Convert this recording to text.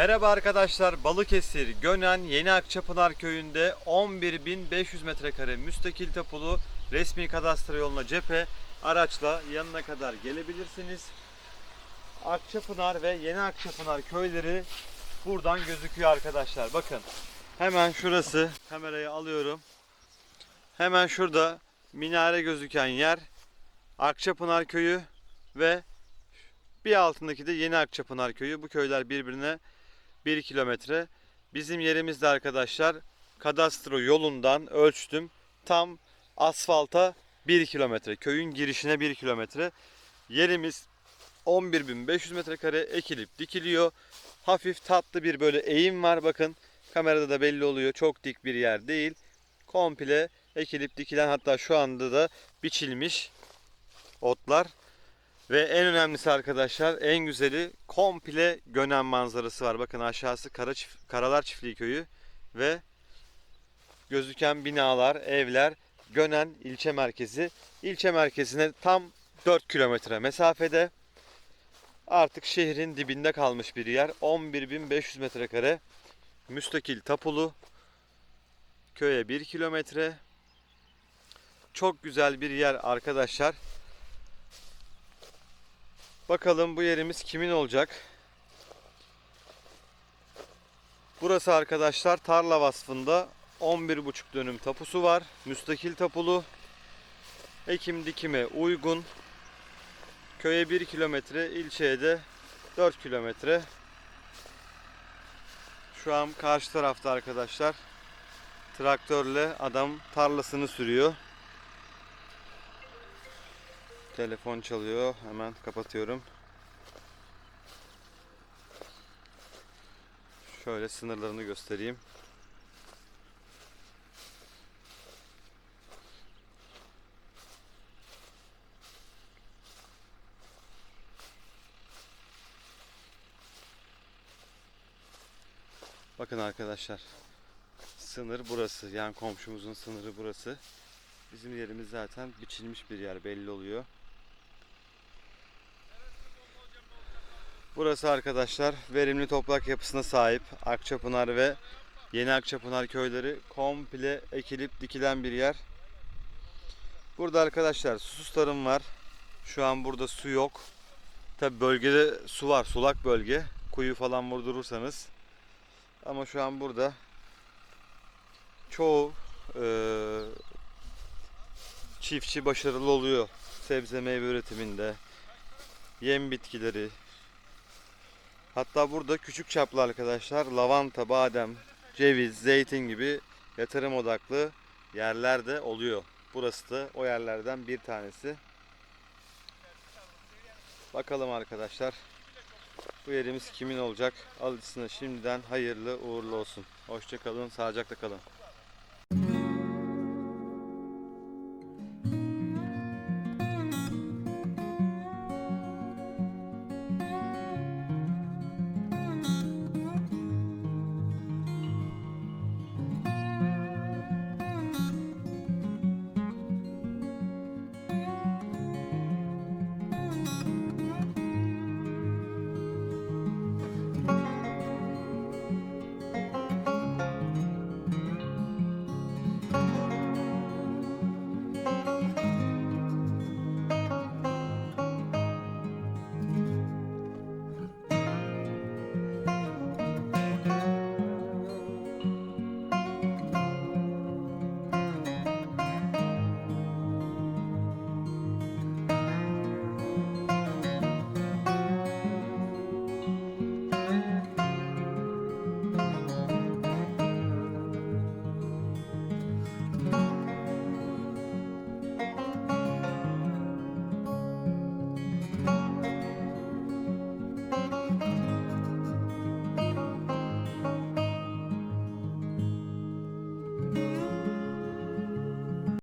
Merhaba arkadaşlar. Balıkesir, Gönen, Yeni Akçapınar köyünde 11.500 metrekare müstakil tapulu resmi kadastro yoluna cephe araçla yanına kadar gelebilirsiniz. Akçapınar ve Yeni Akçapınar köyleri buradan gözüküyor arkadaşlar. Bakın hemen şurası kamerayı alıyorum. Hemen şurada minare gözüken yer Akçapınar köyü ve bir altındaki de Yeni Akçapınar köyü. Bu köyler birbirine 1 kilometre. Bizim yerimizde arkadaşlar kadastro yolundan ölçtüm. Tam asfalta 1 kilometre. Köyün girişine 1 kilometre. Yerimiz 11.500 metrekare ekilip dikiliyor. Hafif tatlı bir böyle eğim var bakın. Kamerada da belli oluyor. Çok dik bir yer değil. Komple ekilip dikilen hatta şu anda da biçilmiş otlar. Ve en önemlisi arkadaşlar en güzeli komple Gönen manzarası var. Bakın aşağısı Kara Çift- Karalar Çiftliği Köyü ve gözüken binalar, evler Gönen ilçe merkezi. İlçe merkezine tam 4 kilometre mesafede. Artık şehrin dibinde kalmış bir yer. 11.500 metrekare müstakil tapulu. Köye 1 kilometre. Çok güzel bir yer arkadaşlar. Bakalım bu yerimiz kimin olacak? Burası arkadaşlar tarla vasfında 11,5 dönüm tapusu var. Müstakil tapulu. Ekim dikime uygun. Köye 1 kilometre, ilçeye de 4 kilometre. Şu an karşı tarafta arkadaşlar traktörle adam tarlasını sürüyor. Telefon çalıyor. Hemen kapatıyorum. Şöyle sınırlarını göstereyim. Bakın arkadaşlar. Sınır burası. Yani komşumuzun sınırı burası. Bizim yerimiz zaten biçilmiş bir yer belli oluyor. Burası arkadaşlar verimli toprak yapısına sahip Akçapınar ve Yeni Akçapınar köyleri komple ekilip dikilen bir yer. Burada arkadaşlar susuz tarım var. Şu an burada su yok. Tabi bölgede su var, sulak bölge. Kuyu falan vurdurursanız. Ama şu an burada çoğu eee, çiftçi başarılı oluyor. Sebze meyve üretiminde. Yem bitkileri. Hatta burada küçük çaplı arkadaşlar lavanta, badem, ceviz, zeytin gibi yatırım odaklı yerler de oluyor. Burası da o yerlerden bir tanesi. Bakalım arkadaşlar. Bu yerimiz kimin olacak? Alıcısına şimdiden hayırlı uğurlu olsun. Hoşçakalın, sağlıcakla kalın.